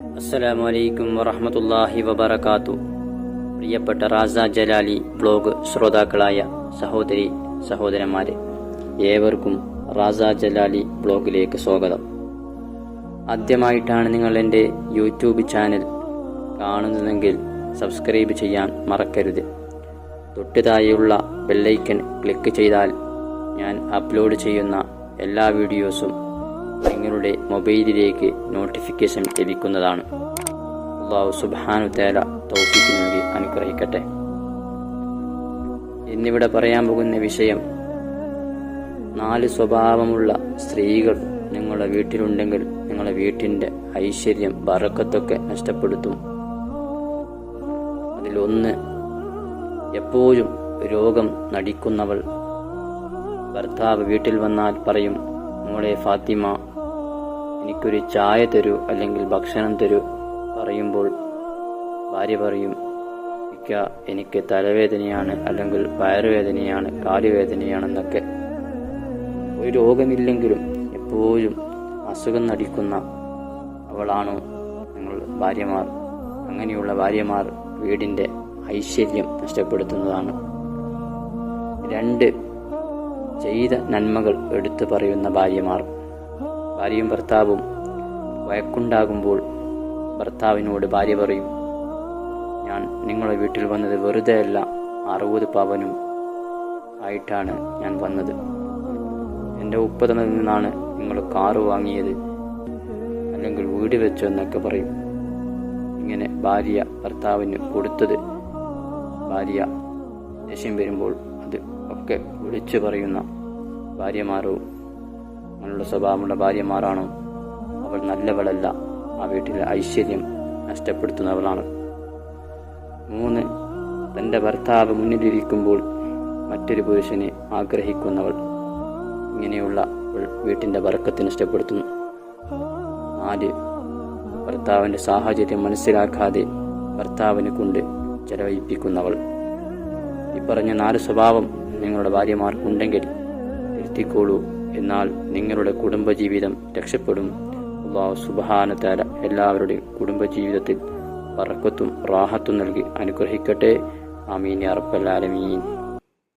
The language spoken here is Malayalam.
അസ്സലാമു അലൈക്കും വറഹമത്തല്ലാഹി വബർക്കാത്തു പ്രിയപ്പെട്ട റാസ ജലാലി ബ്ലോഗ് ശ്രോതാക്കളായ സഹോദരി സഹോദരന്മാരെ ഏവർക്കും റാസ ജലാലി ബ്ലോഗിലേക്ക് സ്വാഗതം. ആദ്യമായിട്ടാണ് നിങ്ങൾ എന്റെ യൂട്യൂബ് ചാനൽ കാണുന്നതെങ്കിൽ സബ്സ്ക്രൈബ് ചെയ്യാൻ മറക്കരുത്. തൊട്ടുതായുള്ള ബെല്ലൈക്കൻ ക്ലിക്ക് ചെയ്താൽ ഞാൻ അപ്ലോഡ് ചെയ്യുന്ന എല്ലാ വീഡിയോസും നിങ്ങളുടെ മൊബൈലിലേക്ക് നോട്ടിഫിക്കേഷൻ ലഭിക്കുന്നതാണ്. അള്ളാഹു സുബാനു തേല തൗഫീക്ക് അനുഗ്രഹിക്കട്ടെ. ഇന്നിവിടെ പറയാൻ പോകുന്ന വിഷയം നാല് സ്വഭാവമുള്ള സ്ത്രീകൾ നിങ്ങളുടെ വീട്ടിലുണ്ടെങ്കിൽ നിങ്ങളുടെ വീട്ടിന്റെ ഐശ്വര്യം വറക്കത്തൊക്കെ നഷ്ടപ്പെടുത്തും. അതിലൊന്ന് എപ്പോഴും രോഗം നടിക്കുന്നവൾ. ഭർത്താവ് വീട്ടിൽ വന്നാൽ പറയും മോളെ ഫാത്തിമ എനിക്കൊരു ചായ തരൂ അല്ലെങ്കിൽ ഭക്ഷണം തരൂ പറയുമ്പോൾ ഭാര്യ പറയും ഇക്ക എനിക്ക് തലവേദനയാണ് അല്ലെങ്കിൽ വയറുവേദനയാണ് കാലുവേദനയാണെന്നൊക്കെ. ഒരു രോഗമില്ലെങ്കിലും എപ്പോഴും അസുഖം നടിക്കുന്ന അവളാണോ നിങ്ങൾ ഭാര്യമാർ? അങ്ങനെയുള്ള ഭാര്യമാർ വീടിന്റെ ഐശ്വര്യം നഷ്ടപ്പെടുത്തുന്നതാണ്. രണ്ട് ചെയ്ത നന്മകൾ എടുത്തു പറയുന്ന ഭാര്യമാർ. ഭാര്യയും ഭർത്താവും വയക്കുണ്ടാകുമ്പോൾ ഭർത്താവിനോട് ഭാര്യ പറയും ഞാൻ നിങ്ങളെ വീട്ടിൽ വന്നത് വെറുതെ അല്ല അറുപത് പവനും ആയിട്ടാണ് ഞാൻ വന്നത്. എന്റെ ഉപ്പതനിൽ നിന്നാണ് നിങ്ങൾ കാറ് വാങ്ങിയത് അല്ലെങ്കിൽ വീട് വെച്ചു എന്നൊക്കെ പറയും. ഇങ്ങനെ ഭാര്യ ഭർത്താവിന് കൊടുത്തത് ഭാര്യ ദേഷ്യം വരുമ്പോൾ അത് ഒക്കെ വിളിച്ചു പറയുന്ന ഭാര്യമാരോ നല്ല സ്വഭാവമുള്ള ഭാര്യമാരാണ്? അവൾ നല്ലവളല്ല. ആ വീട്ടിലെ ഐശ്വര്യം നഷ്ടപ്പെടുത്തുന്നവളാണ്. മൂന്ന് തന്റെ ഭർത്താവ് മുന്നിലിരിക്കുമ്പോൾ മറ്റൊരു പുരുഷനെ ആഗ്രഹിക്കുന്നവൾ ഇങ്ങനെയുള്ള വീട്ടിന്റെ ബർക്കത്ത് നഷ്ടപ്പെടുത്തുന്നു. നാല് ഭർത്താവിന്റെ സാഹചര്യം മനസ്സിലാക്കാതെ ഭർത്താവിനെ കൊണ്ട് ചെലവഴിപ്പിക്കുന്നവൾ. ഈ പറഞ്ഞ നാല് സ്വഭാവം നിങ്ങളുടെ ഭാര്യമാർക്കുണ്ടെങ്കിൽ തിരുത്തിക്കോളൂ. എന്നാൽ നിങ്ങളുടെ കുടുംബജീവിതം രക്ഷപ്പെടും. അള്ളാഹു സുബഹാനത്താല എല്ലാവരുടെയും കുടുംബജീവിതത്തിൽ പറക്കത്തും റാഹത്തും നൽകി അനുഗ്രഹിക്കട്ടെ. ആമീൻ ആലമീൻ.